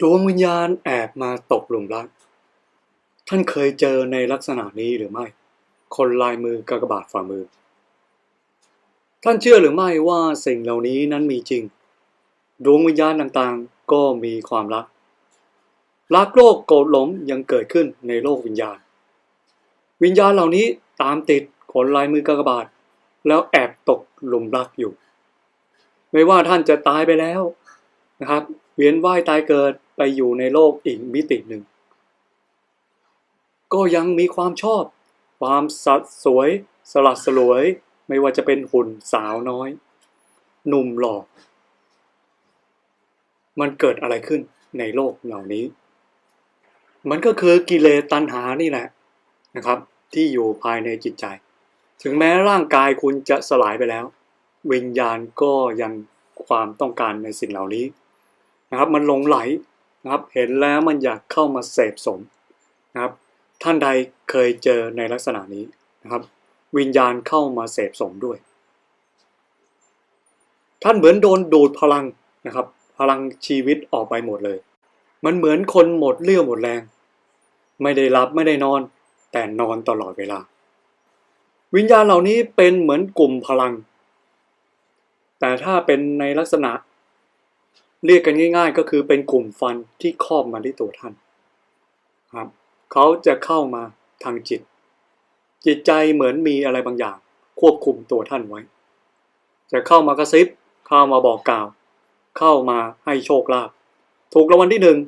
ดวงวิญญาณแอบมาตกหลุมรัก ท่านเคยเจอในลักษณะนี้หรือไม่ คนลายมือกากบาทฝ่ามือ ท่านเชื่อหรือไม่ว่าสิ่งเหล่านี้นั้นมีจริง ดวงวิญญาณต่างๆ ก็มีความรัก รักโลกโกรธหลงยังเกิดขึ้นในโลกวิญญาณ วิญญาณเหล่านี้ตามติดคนลายมือกากบาท แล้วแอบตกหลุมรักอยู่ ไม่ว่าท่านจะตายไปแล้วนะครับ เวียนว่ายตายเกิดไปอยู่ในโลกอีกมิติหนึ่ง ก็ยังมีความชอบ ความสัดสวย สลัดสลวย ไม่ว่าจะเป็นหุ่นสาวน้อย หนุ่มหล่อมันเกิดอะไรขึ้นในโลกเหล่านี้ มันก็คือกิเลสตัณหานี่แหละนะครับ ที่อยู่ภายในจิตใจ ถึงแม้ร่างกายคุณจะสลายไปแล้ว วิญญาณก็ยังความต้องการในสิ่งเหล่านี้นะครับ มันหลงไหลนะครับ เห็นแล้วมันอยากเข้ามาเสพสมนะครับ ท่านใดเคยเจอในลักษณะนี้นะครับ วิญญาณเข้ามาเสพสมด้วย ท่านเหมือนโดนดูดพลังนะครับ พลังชีวิตออกไปหมดเลย มันเหมือนคนหมดเรี่ยวหมดแรง ไม่ได้รับไม่ได้นอน แต่นอนตลอดเวลา วิญญาณเหล่านี้เป็นเหมือนกลุ่มพลัง แต่ถ้าเป็นในลักษณะ เรียกกันง่าย ๆ ก็คือเป็นกลุ่มฟันที่ครอบมาที่ตัวท่านครับเขาจะเข้ามาทางจิต จิตใจเหมือนมีอะไรบางอย่าง ควบคุมตัวท่านไว้ จะเข้ามากระซิบ เข้ามาบอกกล่าว เข้ามาให้โชคลาภถูกรางวัลที่หนึ่ง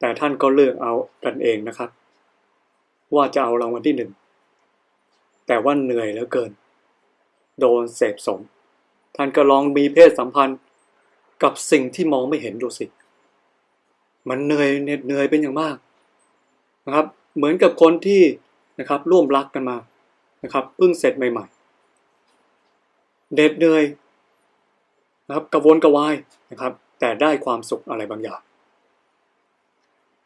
แต่ท่านก็เลือกเอากันเองนะครับ ว่าจะเอารางวัลที่หนึ่งแต่ว่าเหนื่อยเหลือเกิน โดนเสพสม ท่านก็ลองมีเพศสัมพันธ์กับสิ่งที่มองไม่เห็นดูสิ มันเหนื่อยเหน็ดเหนื่อยเป็นอย่างมากนะครับ เหมือนกับคนที่นะครับร่วมรักกันมานะครับเพิ่งเสร็จใหม่ๆเด็ดเหนื่อยนะครับกระวนกระวายนะครับ แต่ได้ความสุขอะไรบางอย่าง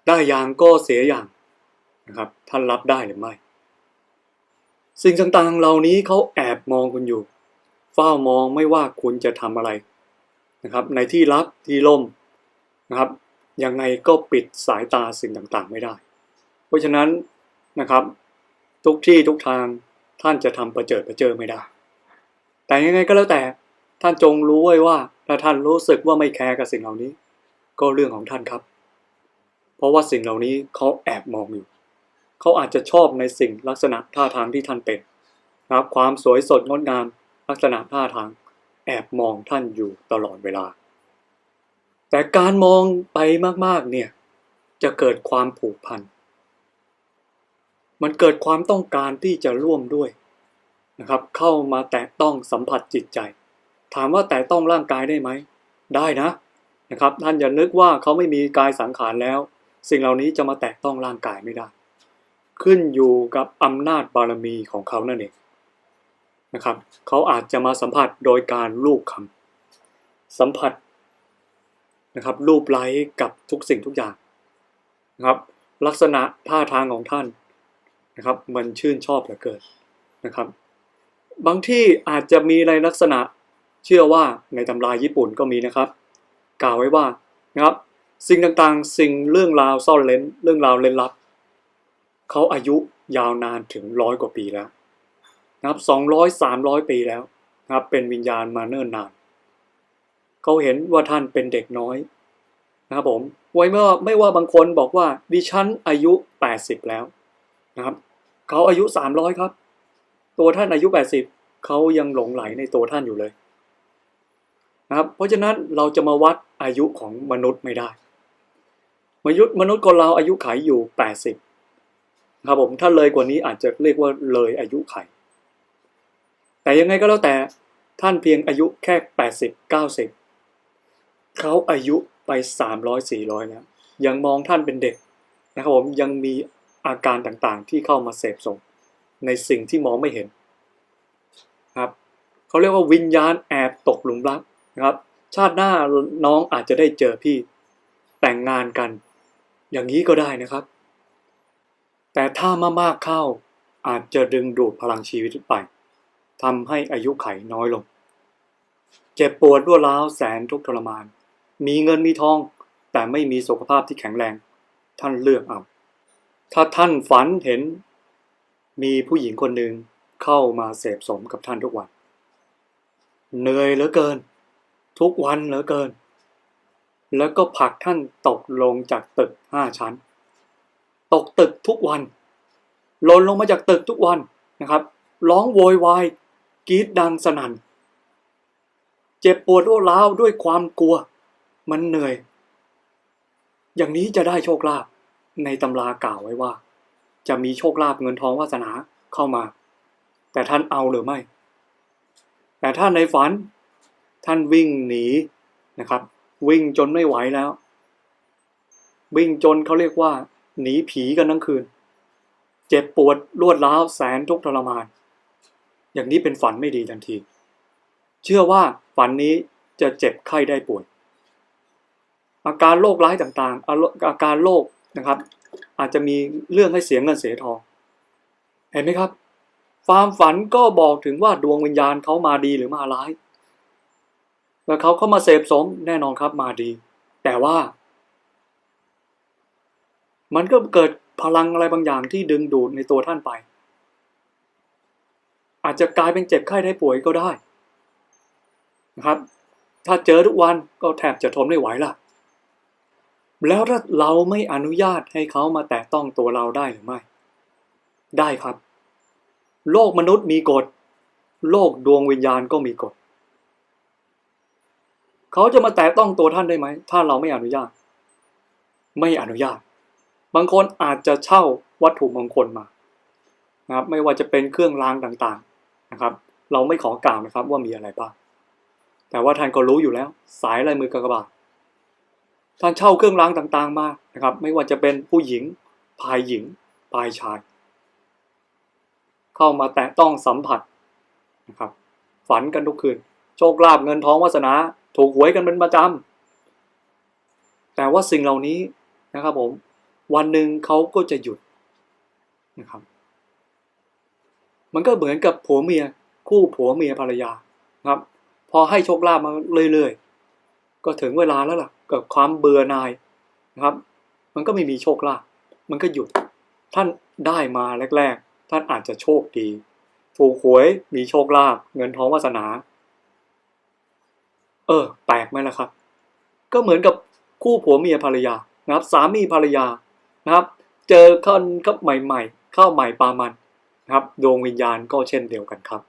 ได้อย่างก็เสียอย่างนะครับท่านรับได้หรือไม่ สิ่งต่างๆเหล่านี้เขาแอบมองคุณอยู่ เฝ้ามองไม่ว่าคุณจะทำอะไรนะครับ ในที่ลับที่ล่มนะครับ ยังไงก็ปิดสายตาสิ่งต่างๆ ไม่ได้ เพราะฉะนั้นนะครับ ทุกที่ทุกทางท่านจะทำประเจิดประเจิอไม่ได้ แต่ยังไงก็แล้วแต่ท่านจงรู้ไว้ว่าถ้าท่านรู้สึกว่าไม่แคร์กับสิ่งเหล่านี้ ก็เรื่องของท่านครับ เพราะว่าสิ่งเหล่านี้เขาแอบมองอยู่เขาอาจจะชอบในสิ่งลักษณะท่าทางที่ท่านเป็นนะครับความสวยสดงดงาม ลักษณะท่าทางแอบมองท่านอยู่ตลอดเวลา แต่การมองไปมากๆเนี่ย จะเกิดความผูกพัน มันเกิดความต้องการที่จะร่วมด้วยนะครับ เข้ามาแตะต้องสัมผัสจิตใจ ถามว่าแตะต้องร่างกายได้ไหม ได้นะนะครับ ท่านอย่านึกว่าเขาไม่มีกายสังขารแล้ว สิ่งเหล่านี้จะมาแตะต้องร่างกายไม่ได้ ขึ้นอยู่กับอำนาจบารมีของเขานั่นเอง นะครับเขาอาจจะมาสัมผัสโดยการลูบคำสัมผัสนะครับรูปไล้กับทุกสิ่งทุกอย่างนะครับ ลักษณะท่าทางของท่านนะครับ มันชื่นชอบเหลือเกินนะครับ บางที่อาจจะมีในลักษณะเชื่อว่าในตำราญี่ปุ่นก็มีนะครับ กล่าวไว้ว่านะครับสิ่งต่างๆ สิ่งเรื่องราวซ่อนเล้น เรื่องราวเล่นลับ เขาอายุยาวนานถึงร้อยกว่าปีแล้ว นะครับสองร้อยสามร้อยปีแล้วนะครับเป็นวิญญาณมาเนิ่นนาน เขาเห็นว่าท่านเป็นเด็กน้อยนะครับผมไว้เมื่อไม่ว่าบางคนบอกว่าดิฉันอายุแปดสิบแล้วนะครับเขาอายุสามร้อยครับ ตัวท่านอายุแปดสิบเขายังหลงไหลในตัวท่านอยู่เลยนะครับเพราะฉะนั้นเราจะมาวัดอายุของมนุษย์ไม่ได้ มนุษย์มนุษย์คนเราอายุไขอยู่แปดสิบครับผมถ้าเลยกว่านี้อาจจะเรียกว่าเลยอายุไข แต่ยังไงก็แล้วแต่ท่านเพียงอายุแค่แปดสิบเก้าสิบเขาอายุไปสามร้อยสี่ร้อยแล้ว ยังมองท่านเป็นเด็กนะครับผมยังมีอาการต่างๆที่เข้ามาเสพสมในสิ่งที่มองไม่เห็นครับเขาเรียกว่าวิญญาณแอบตกหลุมรักนะครับ ชาติหน้าน้องอาจจะได้เจอพี่แต่งงานกัน อย่างนี้ก็ได้นะครับ แต่ถ้ามามากเข้าอาจจะดึงดูดพลังชีวิตไป ทำให้อายุไขน้อยลง เจ็บปวดรวร้าวแสนทุกข์ทรมาน มีเงินมีทอง แต่ไม่มีสุขภาพที่แข็งแรง ท่านเลือกเอา ถ้าท่านฝันเห็น มีผู้หญิงคนหนึ่งเข้ามาเสพสมกับท่านทุกวัน เหนื่อยเหลือเกิน ทุกวันเหลือเกิน แล้วก็ผลักท่านตกลงจากตึกห้าชั้น ตกตึกทุกวันหล่นลงมาจากตึกทุกวันนะครับ ร้องโวยวาย กรีดดังสนั่น เจ็บปวดรวดร้าวด้วยความกลัว มันเหนื่อย อย่างนี้จะได้โชคลาภในตำรากล่าวไว้ว่า จะมีโชคลาภเงินทองวาสนาเข้ามา แต่ท่านเอาหรือไม่ แต่ถ้าในฝัน ท่านวิ่งหนีนะครับ วิ่งจนไม่ไหวแล้ว วิ่งจนเขาเรียกว่า หนีผีกันทั้งคืน เจ็บปวดรวดร้าวแสนทุกข์ทรมาน อย่างนี้เป็นฝันไม่ดีทันที เชื่อว่าฝันนี้จะเจ็บไข้ได้ป่วย อาการโรคร้ายต่างๆ อาการโรคนะครับ อาจจะมีเรื่องให้เสียเงินเสียทอง เห็นไหมครับ ความฝันก็บอกถึงว่าดวงวิญญาณเขามาดีหรือมาร้ายแล้วเขาเข้ามาเสพสมแน่นอนครับมาดี แต่ว่า มันก็เกิดพลังอะไรบางอย่างที่ดึงดูดในตัวท่านไป อาจจะกลายเป็นเจ็บไข้ได้ป่วยก็ได้นะครับ ถ้าเจอทุกวันก็แทบจะทนไม่ไหวละแล้วถ้าเราไม่อนุญาตให้เขามาแตะต้องตัวเราได้หรือไม่ ได้ครับ โลกมนุษย์มีกฎ โลกดวงวิญญาณก็มีกฎ เขาจะมาแตะต้องตัวท่านได้ไหม ถ้าเราไม่อนุญาต ไม่อนุญาต บางคนอาจจะเช่าวัตถุมงคลมานะครับไม่ว่าจะเป็นเครื่องรางต่าง นะครับ เราไม่ขอกล่าวนะครับว่ามีอะไรบ้างแต่ว่าท่านก็รู้อยู่แล้ว สายลายมือกากบาทท่านเช่าเครื่องรางต่างๆมานะครับ ไม่ว่าจะเป็นผู้หญิงพายหญิงพายชาย เข้ามาแตะต้องสัมผัสนะครับ ฝันกันทุกคืน โชคลาภเงินทองวาสนา ถูกหวยกันเป็นประจำแต่ว่าสิ่งเหล่านี้นะครับผม วันหนึ่งเขาก็จะหยุดนะครับ มันก็เหมือนกับผัวเมียคู่ผัวเมียภรรยาครับ พอให้โชคลาภมาเรื่อยๆ ก็ถึงเวลาแล้วล่ะกับความเบื่อหน่ายนะครับ มันก็ไม่มีโชคลาภมันก็หยุด ท่านได้มาแรก ๆ ท่านอาจจะโชคดี ถูกหวยมีโชคลาภเงินทองวาสนา เออ แปลกไหมล่ะครับ ก็เหมือนกับคู่ผัวเมียภรรยานะครับ สามีภรรยานะครับ เจอคนก็ใหม่ ๆ เข้าใหม่ปามัน นะครับดวงวิญญาณก็เช่นเดียวกันครับ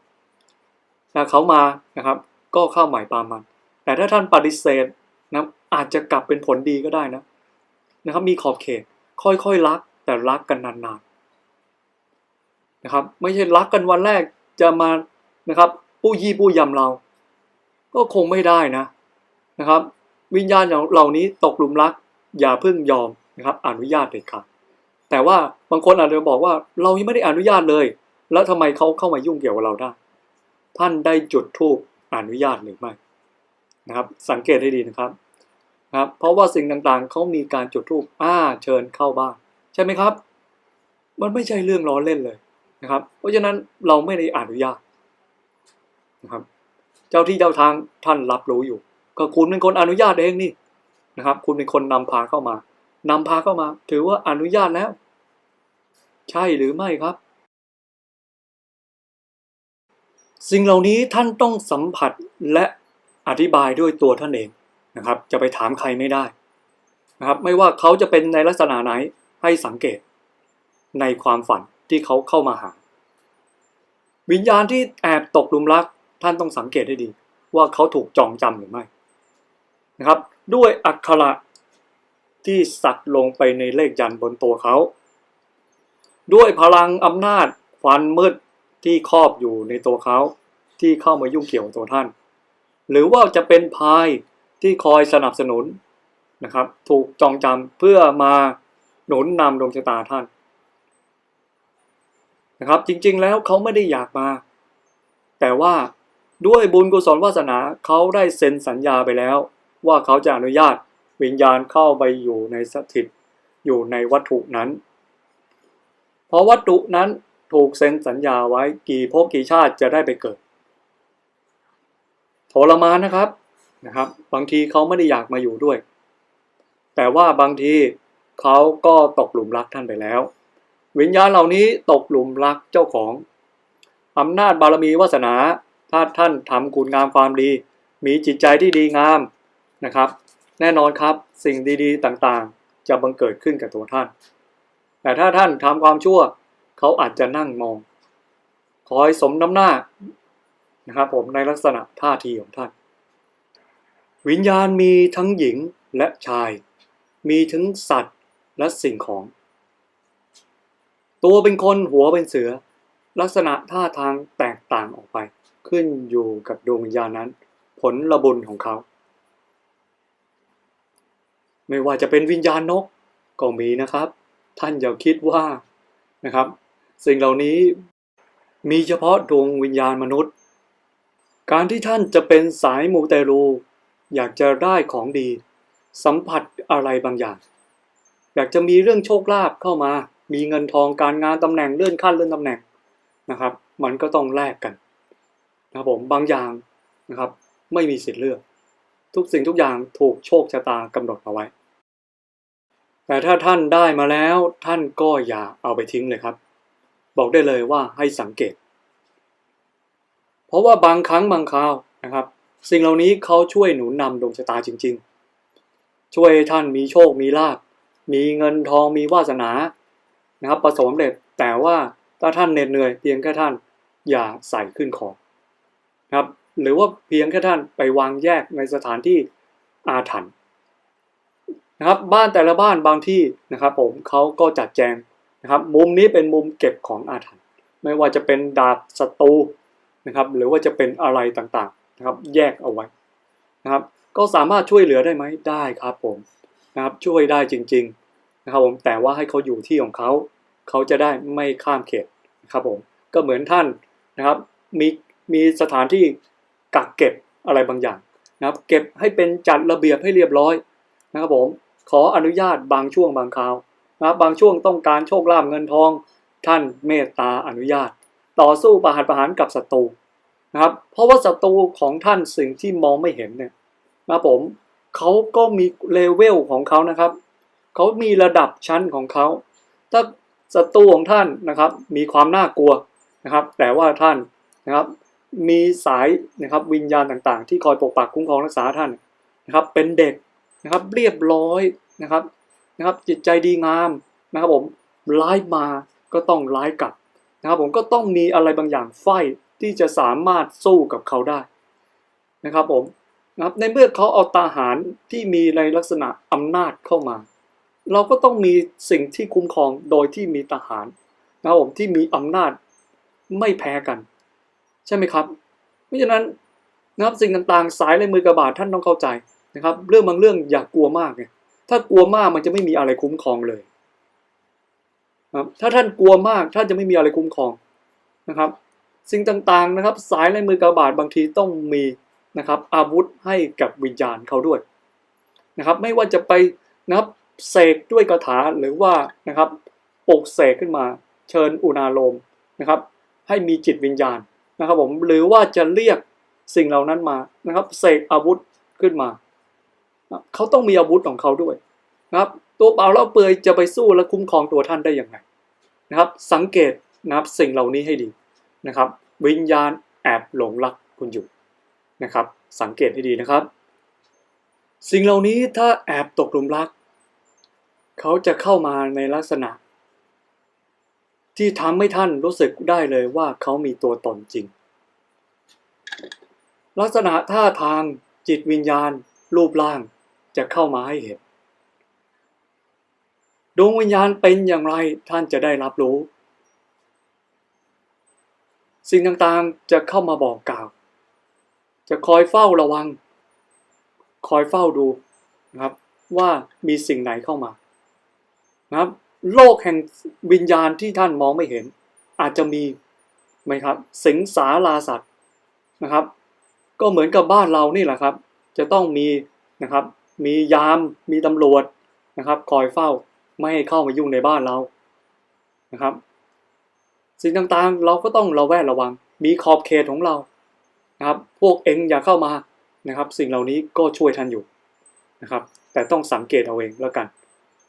ถ้าเขามานะครับ ก็เข้าหม่ปามัน แต่ถ้าท่านปฏิเสธนะอาจจะกลับเป็นผลดีก็ได้นะนะครับ มีขอบเขตค่อยๆรัก แต่รักกันนานๆนะครับ ไม่ใช่รักกันวันแรกจะมานะครับ ปู้ยี่ปู้ยำเรา ก็คงไม่ได้นะนะครับ วิญญาณเหล่านี้ตกหลุมรัก อย่าเพิ่งยอมนะครับ อนุญาตเด็ดขาด แต่ว่าบางคนอาจจะบอกว่าเรายังไม่ได้อนุญาตเลย แล้วทำไมเขาเข้ามายุ่งเกี่ยวกับเราได้ ท่านได้จุดทูปอนุญาตหรือไม่นะครับ สังเกตให้ดีนะครับนะครับ เพราะว่าสิ่งต่างๆเขามีการจุดทูปอ้าเชิญเข้าบ้านใช่ไหมครับ มันไม่ใช่เรื่องล้อเล่นเลยนะครับ เพราะฉะนั้นเราไม่ได้อนุญาตนะครับ เจ้าที่เจ้าทางท่านรับรู้อยู่ ก็คุณเป็นคนอนุญาตเองนี่นะครับ คุณเป็นคนนำพาเข้ามานำพาเข้ามา ถือว่าอนุญาตแล้ว ใช่หรือไม่ครับ สิ่งเหล่านี้ท่านต้องสัมผัสและอธิบายด้วยตัวท่านเองนะครับ จะไปถามใครไม่ได้นะครับ ไม่ว่าเขาจะเป็นในลักษณะไหนให้สังเกตในความฝันที่เขาเข้ามาหา วิญญาณที่แอบตกหลุมรัก ท่านต้องสังเกตให้ดี ว่าเขาถูกจองจำหรือไม่นะครับ ด้วยอักขระที่สักลงไปในเลขยันบนตัวเขา ด้วยพลังอำนาจฟันมืดที่ครอบอยู่ในตัวเขาที่เข้ามายุ่งเกี่ยวกับตัวท่าน หรือว่าจะเป็นพายที่คอยสนับสนุนนะครับ ถูกจองจำเพื่อมาหนุนนำดวงชะตาท่านนะครับ จริงๆแล้วเขาไม่ได้อยากมา แต่ว่าด้วยบุญกุศลวาสนาเขาได้เซ็นสัญญาไปแล้ว ว่าเขาจะอนุญาตวิญญาณเข้าไปอยู่ในสถิตอยู่ในวัตถุนั้น ราะวัตถุนั้นถูกเซ็นสัญญาไว้กี่ภพกี่ชาติจะได้ไปเกิดทรมานนะครับนะครับ บางทีเขาไม่ได้อยากมาอยู่ด้วย แต่ว่าบางทีเขาก็ตกหลุมรักท่านไปแล้ว วิญญาณเหล่านี้ตกหลุมรักเจ้าของอำนาจบารมีวาสนา ถ้าท่านทำคุณงามความดี มีจิตใจที่ดีงามนะครับ แน่นอนครับสิ่งดีๆต่างๆ จะบังเกิดขึ้นกับตัวท่าน แต่ถ้าท่านทำความชั่ว เขาอาจจะนั่งมอง คอยสมน้ำหน้านะครับผมในลักษณะท่าทีของท่าน วิญญาณมีทั้งหญิงและชาย มีทั้งสัตว์และสิ่งของ ตัวเป็นคนหัวเป็นเสือ ลักษณะท่าทางแตกต่างออกไป ขึ้นอยู่กับดวงวิญญาณนั้น ผลระบุญของเขา ไม่ว่าจะเป็นวิญญาณนกก็มีนะครับ ท่านอย่าคิดว่านะครับ สิ่งเหล่านี้มีเฉพาะดวงวิญญาณมนุษย์ การที่ท่านจะเป็นสายมูเตลู อยากจะได้ของดี สัมผัสอะไรบางอย่าง อยากจะมีเรื่องโชคลาภเข้ามา มีเงินทองการงานตำแหน่งเลื่อนขั้นเลื่อนตำแหน่งนะครับ มันก็ต้องแลกกันนะครับผมบางอย่างนะครับ ไม่มีสิทธิ์เลือก ทุกสิ่งทุกอย่างถูกโชคชะตากำหนดเอาไว้ แต่ถ้าท่านได้มาแล้วท่านก็อย่าเอาไปทิ้งเลยครับ บอกได้เลยว่าให้สังเกต เพราะว่าบางครั้งบางคราวนะครับ สิ่งเหล่านี้เขาช่วยหนุนนำดวงชะตาจริง ๆ ช่วยท่านมีโชคมีลาภมีเงินทองมีวาสนานะครับประสบสำเร็จแต่ว่าถ้าท่านเหน็ดเหนื่อยเพียงแค่ท่านอย่าใส่ขึ้นคอนะครับ หรือว่าเพียงแค่ท่านไปวางแยกในสถานที่อาถรรพ์ นะครับบ้านแต่ละบ้านบางที่นะครับผมเขาก็จัดแจงนะครับมุมนี้เป็นมุมเก็บของอาถรรพ์ไม่ว่าจะเป็นดาบศัตรูนะครับหรือว่าจะเป็นอะไรต่างๆนะครับแยกเอาไว้นะครับก็สามารถช่วยเหลือได้ไหมได้ครับผมนะครับช่วยได้จริงๆนะครับผมแต่ว่าให้เขาอยู่ที่ของเขาเขาจะได้ไม่ข้ามเขตนะครับผมก็เหมือนท่านนะครับมีมีสถานที่กักเก็บอะไรบางอย่างนะครับเก็บให้เป็นจัดระเบียบให้เรียบร้อยนะครับผม ขออนุญาตบางช่วงบางคราวนะครับบางช่วงต้องการโชคลาภเงินทอง ท่านเมตตาอนุญาต ต่อสู้ประหัตประหารกับศัตรูนะครับ เพราะว่าศัตรูของท่านสิ่งที่มองไม่เห็นเนี่ยนะผมเขาก็มีเลเวลของเขานะครับเขามีระดับชั้นของเขาถ้าศัตรูของท่านนะครับ มีความน่ากลัวนะครับ แต่ว่าท่านนะครับมีสายนะครับวิญญาณต่างๆ ที่คอยปกปักคุ้มครองรักษาท่านนะครับ เป็นเด็ก นะครับ เรียบร้อยนะครับนะครับ จิตใจดีงามนะครับผมร้ายมาก็ต้องร้ายกลับนะครับ ผมก็ต้องมีอะไรบางอย่างไฟที่จะสามารถสู้กับเขาได้นะครับผมนะครับในเมื่อเขาเอาตาหารที่มีในลักษณะอำนาจเข้ามา เราก็ต้องมีสิ่งที่คุ้มครองโดยที่มีทหารนะครับผมที่มีอำนาจไม่แพ้กัน ใช่ไหมครับ เพราะฉะนั้นนะครับสิ่งต่างๆ สายในมือกระบาดท่านต้องเข้าใจ นะครับ เรื่องบางเรื่องอย่ากกลัวมากไงถ้ากลัวมากมันจะไม่มีอะไรคุ้มครองเลยครับถ้าท่านกลัวมากท่านจะไม่มีอะไรคุ้มครองนะครับ สิ่งต่างๆนะครับ สายในมือกระบาดบางทีต้องมีนะครับ อาวุธให้กับวิญญาณเขาด้วยนะครับ ไม่ว่าจะไปนะครับเสกด้วยคาถาหรือว่านะครับปลุกเสกขึ้นมา เชิญอุณาโลมนะครับ ให้มีจิตวิญญาณนะครับผมหรือว่าจะเรียกสิ่งเหล่านั้นมานะครับเสกอาวุธขึ้นมา เขาต้องมีอาวุธของเขาด้วยนะครับ ตัวเปล่าแล้วเปลือยจะไปสู้และคุ้มครองตัวท่านได้อย่างไรนะครับ สังเกตนะครับสิ่งเหล่านี้ให้ดีนะครับ วิญญาณแอบหลงรักคุณอยู่นะครับ สังเกตให้ดีนะครับ สิ่งเหล่านี้ถ้าแอบตกหลุมรัก เขาจะเข้ามาในลักษณะ ที่ทำให้ท่านรู้สึกได้เลยว่าเขามีตัวตนจริง ลักษณะท่าทางจิตวิญญาณ รูปร่าง จะเข้ามาให้เห็น ดวงวิญญาณเป็นอย่างไรท่านจะได้รับรู้ สิ่งต่างๆจะเข้ามาบอกกล่าว จะคอยเฝ้าระวัง คอยเฝ้าดูนะครับว่ามีสิ่งไหนเข้ามานะครับ โลกแห่งวิญญาณที่ท่านมองไม่เห็น อาจจะมีไหมครับ สิงสาราสัตว์นะครับ ก็เหมือนกับบ้านเรานี่แหละครับ จะต้องมีนะครับ มียาม มีตำรวจนะครับ คอยเฝ้าไม่ให้เข้ามายุ่งในบ้านเรานะครับ สิ่งต่างๆ เราก็ต้องระแวดระวัง มีขอบเขตของเรานะครับ พวกเองอย่าเข้ามานะครับ สิ่งเหล่านี้ก็ช่วยท่านอยู่นะครับ แต่ต้องสังเกตเอาเองแล้วกัน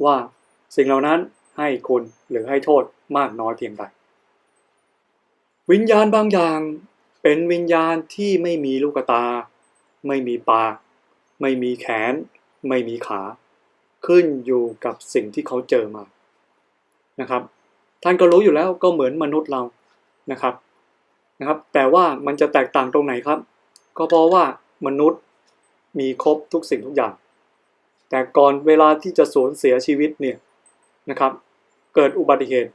ว่าสิ่งเหล่านั้นให้คุณหรือให้โทษมากน้อยเพียงใดวิญญาณบางอย่างเป็นวิญญาณที่ไม่มีลูกตา ไม่มีปาก ไม่มีแขน ไม่มีขา ขึ้นอยู่กับสิ่งที่เขาเจอมานะครับ ท่านก็รู้อยู่แล้วก็เหมือนมนุษย์เรานะครับนะครับ แต่ว่ามันจะแตกต่างตรงไหนครับ ก็เพราะว่ามนุษย์มีครบทุกสิ่งทุกอย่าง แต่ก่อนเวลาที่จะสูญเสียชีวิตเนี่ยนะครับ เกิดอุบัติเหตุ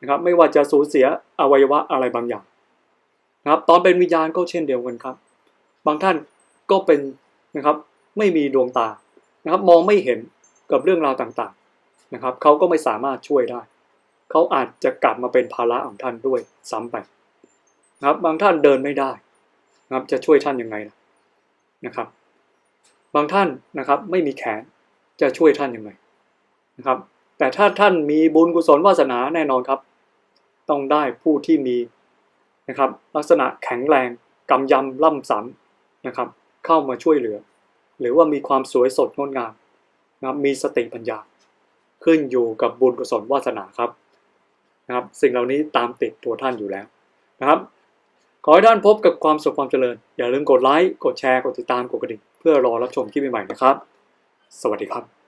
นะครับ ไม่ว่าจะสูญเสียอวัยวะอะไรบางอย่างนะครับ ตอนเป็นวิญญาณก็เช่นเดียวกันครับ บางท่านก็เป็นนะครับ ไม่มีดวงตา นะครับมองไม่เห็นกับเรื่องราวต่างๆนะครับเขาก็ไม่สามารถช่วยได้ เขาอาจจะกลับมาเป็นภาระของท่านด้วยซ้ำไปนะครับบางท่านเดินไม่ได้นะครับจะช่วยท่านยังไงนะครับ บางท่านนะครับไม่มีแขนจะช่วยท่านยังไงนะครับ แต่ถ้าท่านมีบุญกุศลวาสนาแน่นอนครับ ต้องได้ผู้ที่มีนะครับลักษณะแข็งแรงกำยำล่ำสันนะครับ เข้ามาช่วยเหลือ หรือว่ามีความสวยสดงดงามนะครับมีสติปัญญา ขึ้นอยู่กับบุญกุศลวาสนาครับนะครับ สิ่งเหล่านี้ตามติดตัวท่านอยู่แล้วนะครับ ขอให้ท่านพบกับความสุขความเจริญ อย่าลืมกดไลค์ กดแชร์ กดติดตาม กดกระดิ่ง เพื่อรอรับชมคลิปใหม่ๆนะครับ สวัสดีครับ